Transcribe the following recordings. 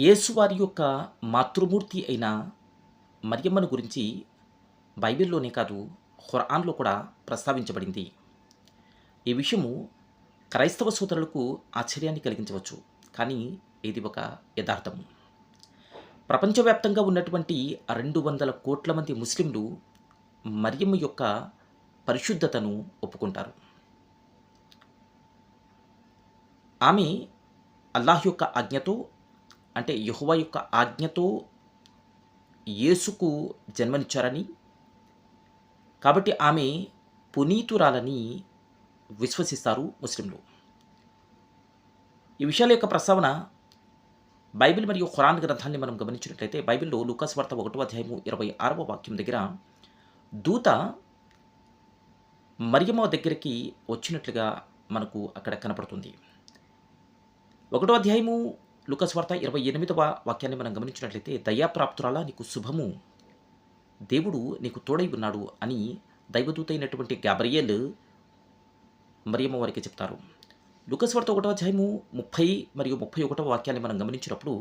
యేసువారి యొక్క మాతృమూర్తి అయిన మరియమ్మను గురించి బైబిల్లోనే కాదు ఖురాన్లో కూడా ప్రస్తావించబడింది. ఈ విషయము క్రైస్తవ సోదరులకు ఆశ్చర్యాన్ని కలిగించవచ్చు కానీ ఇది ఒక యథార్థము. ప్రపంచవ్యాప్తంగా ఉన్నటువంటి రెండు వందల కోట్ల మంది ముస్లింలు మరియమ్మ యొక్క పరిశుద్ధతను ఒప్పుకుంటారు. ఆమె అల్లాహ్ యొక్క ఆజ్ఞతో అంటే యహువ యొక్క ఆజ్ఞతో యేసుకు జన్మనిచ్చారని కాబట్టి ఆమె పునీతురాలని విశ్వసిస్తారు ముస్లింలు. ఈ విషయాల యొక్క ప్రస్తావన బైబిల్ మరియు ఖురాన్ గ్రంథాన్ని మనం గమనించినట్లయితే బైబిల్లో లూకాస్ వార్త ఒకటో అధ్యాయము ఇరవై ఆరవ వాక్యం దగ్గర దూత మరియమ్మ దగ్గరికి వచ్చినట్లుగా మనకు అక్కడ కనపడుతుంది. ఒకటో అధ్యాయము లుకస్వార్త ఇరవై ఎనిమిదవ వాక్యాన్ని మనం గమనించినట్లయితే దయాప్రాప్తురాలా నీకు శుభము దేవుడు నీకు తోడై ఉన్నాడు అని దైవదూత అయినటువంటి మరియమ్మ వారికి చెప్తారు. లుకస్వార్త ఒకటవ అధ్యాయము ముప్పై మరియు ముప్పై ఒకటవ వాక్యాన్ని మనం గమనించినప్పుడు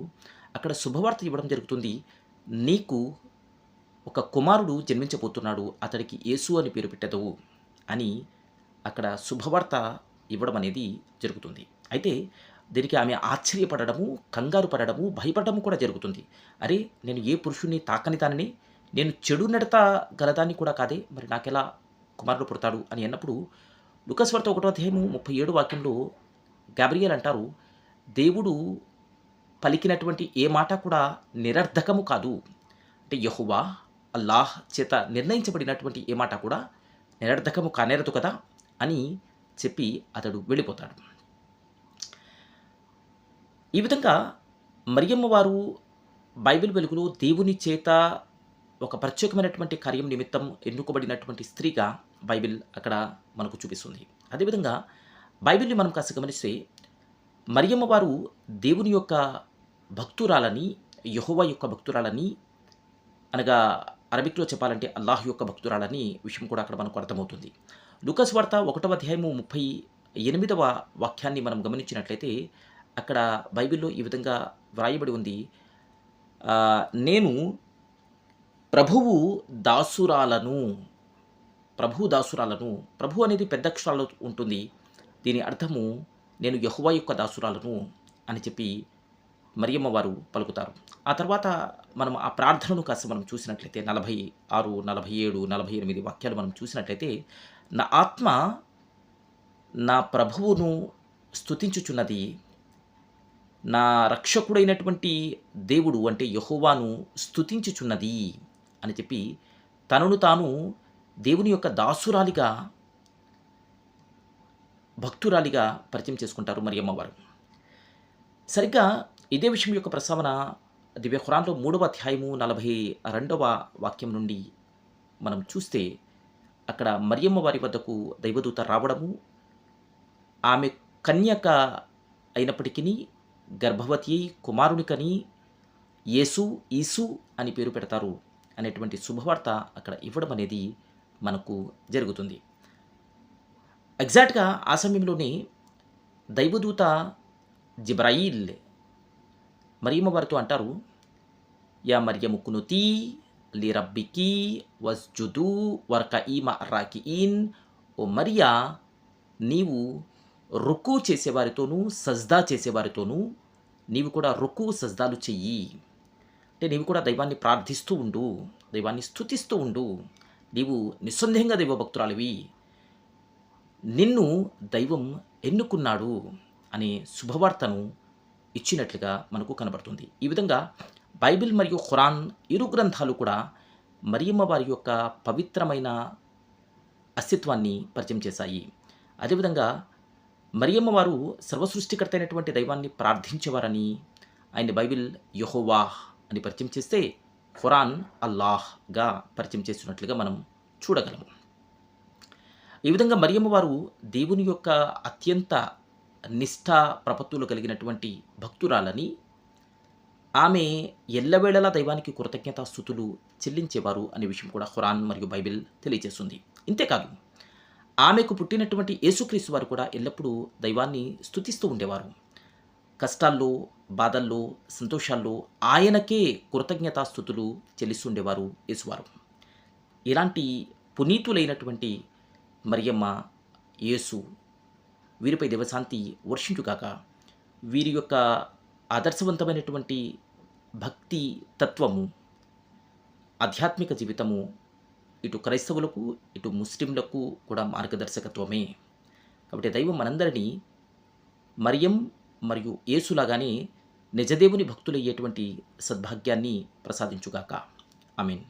అక్కడ శుభవార్త ఇవ్వడం జరుగుతుంది. నీకు ఒక కుమారుడు జన్మించబోతున్నాడు అతడికి యేసు అని పేరు పెట్టదవు అని అక్కడ శుభవార్త ఇవ్వడం అనేది జరుగుతుంది. అయితే దీనికి ఆమె ఆశ్చర్యపడడము కంగారు పడడము భయపడము కూడా జరుగుతుంది. అరే నేను ఏ పురుషుణ్ణి తాకని దానిని నేను చెడు నడత గలదాన్ని కూడా కాదే మరి నాకెలా కుమారుడు పుడతాడు అని అన్నప్పుడు లుకస్వర్త ఒకటో అధ్యాయము ముప్పై ఏడు వాక్యంలో గాబ్రియల్ అంటారు దేవుడు పలికినటువంటి ఏ మాట కూడా నిరర్ధకము కాదు. అంటే యహువా అల్లాహ్ చేత నిర్ణయించబడినటువంటి ఏ మాట కూడా నిరర్ధకము కానేరదు కదా? అని చెప్పి అతడు వెళ్ళిపోతాడు. ఈ విధంగా మరియమ్మ వారు బైబిల్ వెలుగులో దేవుని చేత ఒక ప్రత్యేకమైనటువంటి కార్యం నిమిత్తం ఎన్నుకోబడినటువంటి స్త్రీగా బైబిల్ అక్కడ మనకు చూపిస్తుంది. అదేవిధంగా బైబిల్ని మనం కాస్త గమనిస్తే మరియమ్మ వారు దేవుని యొక్క భక్తురాలని యహోవా యొక్క భక్తురాలని అనగా అరబిక్లో చెప్పాలంటే అల్లాహ్ యొక్క భక్తురాలని విషయం కూడా అక్కడ మనకు అర్థమవుతుంది. లుకస్ వార్త ఒకటవ అధ్యాయము ముప్పై ఎనిమిదవ వాక్యాన్ని మనం గమనించినట్లయితే అక్కడ బైబిల్లో ఈ విధంగా వ్రాయబడి ఉంది. నేను ప్రభువు దాసురాలను ప్రభు దాసురాలను ప్రభు అనేది పెద్ద అక్షరాల్లో ఉంటుంది. దీని అర్థము నేను యహువా యొక్క దాసురాలను అని చెప్పి మరియమ్మ వారు పలుకుతారు. ఆ తర్వాత మనం ఆ ప్రార్థనను కాస్త మనం చూసినట్లయితే నలభై ఆరు నలభై ఏడు నలభై ఎనిమిది వాక్యాలు మనం చూసినట్లయితే నా ఆత్మ నా ప్రభువును స్తుతించుచున్నది నా రక్షకుడైనటువంటి దేవుడు అంటే యహోవాను స్థుతించుచున్నది అని చెప్పి తనను తాను దేవుని యొక్క దాసురాలిగా భక్తురాలిగా పరిచయం చేసుకుంటారు మరియమ్మవారు సరిగ్గా ఇదే విషయం యొక్క ప్రస్తావన దివ్య ఖురాన్లో మూడవ అధ్యాయము నలభై రెండవ వాక్యం నుండి మనం చూస్తే అక్కడ మరియమ్మ వారి వద్దకు దైవదూత రావడము ఆమె కన్యక అయినప్పటికీ గర్భవతి అయి కుమారునికని యేసు ఈసు అని పేరు పెడతారు అనేటువంటి శుభవార్త అక్కడ ఇవ్వడం అనేది మనకు జరుగుతుంది. ఎగ్జాక్ట్గా ఆ సమయంలోనే దైవదూత జిబ్రాయిల్ మరియమ్మ వారితో అంటారు యా మరియము కునుతి లిరబ్బికి వస్జుదు వర్క ఈమ రాకి ఈన్ ఓ మరియా నీవు రుక్కు చేసేవారితోనూ సజ్దా చేసేవారితోనూ నీవు కూడా రుక్కు సజ్దాలు చెయ్యి. అంటే నీవు కూడా దైవాన్ని ప్రార్థిస్తూ ఉండు దైవాన్ని స్తుతిస్తూ ఉండు. నీవు నిస్సందేహంగా దైవ భక్తురాలివి నిన్ను దైవం ఎన్నుకున్నాడు అనే శుభవార్తను ఇచ్చినట్లుగా మనకు కనబడుతుంది. ఈ విధంగా బైబిల్ మరియు ఖురాన్ ఇరు గ్రంథాలు కూడా మరియమ్మ వారి యొక్క పవిత్రమైన అస్తిత్వాన్ని పరిచయం చేశాయి. అదేవిధంగా మరియమ్మ వారు సర్వసృష్టికర్త అయినటువంటి దైవాన్ని ప్రార్థించేవారని ఆయన బైబిల్ యహోవాహ్ అని పరిచయం చేస్తే ఖురాన్ అల్లాహ్గా పరిచయం చేస్తున్నట్లుగా మనం చూడగలము ఈ విధంగా మరియమ్మ వారు దేవుని యొక్క అత్యంత నిష్ఠ ప్రపత్తులు కలిగినటువంటి భక్తురాలని ఆమె ఎల్లవేళలా దైవానికి కృతజ్ఞతా స్థుతులు చెల్లించేవారు అనే విషయం కూడా ఖురాన్ మరియు బైబిల్ తెలియజేస్తుంది. ఇంతేకాదు ఆమెకు పుట్టినటువంటి యేసుక్రీస్తు వారు కూడా ఎల్లప్పుడూ దైవాన్ని స్తుతిస్తూ ఉండేవారు. కష్టాల్లో బాధల్లో సంతోషాల్లో ఆయనకే కృతజ్ఞతాస్థుతులు చెల్లిస్తుండేవారు యేసువారు. ఇలాంటి పునీతులైనటువంటి మరియమ్మ యేసు వీరిపై దేవశాంతి వర్షించుగాక వీరి యొక్క ఆదర్శవంతమైనటువంటి భక్తి తత్వము ఆధ్యాత్మిక జీవితము ఇటు క్రైస్తవులకు ఇటు ముస్లింలకు కూడా మార్గదర్శకత్వమే. కాబట్టి దైవం మనందరినీ మరియం మరియు యేసులాగానే నిజదేవుని భక్తులయ్యేటువంటి సద్భాగ్యాన్ని ప్రసాదించుగాక. I mean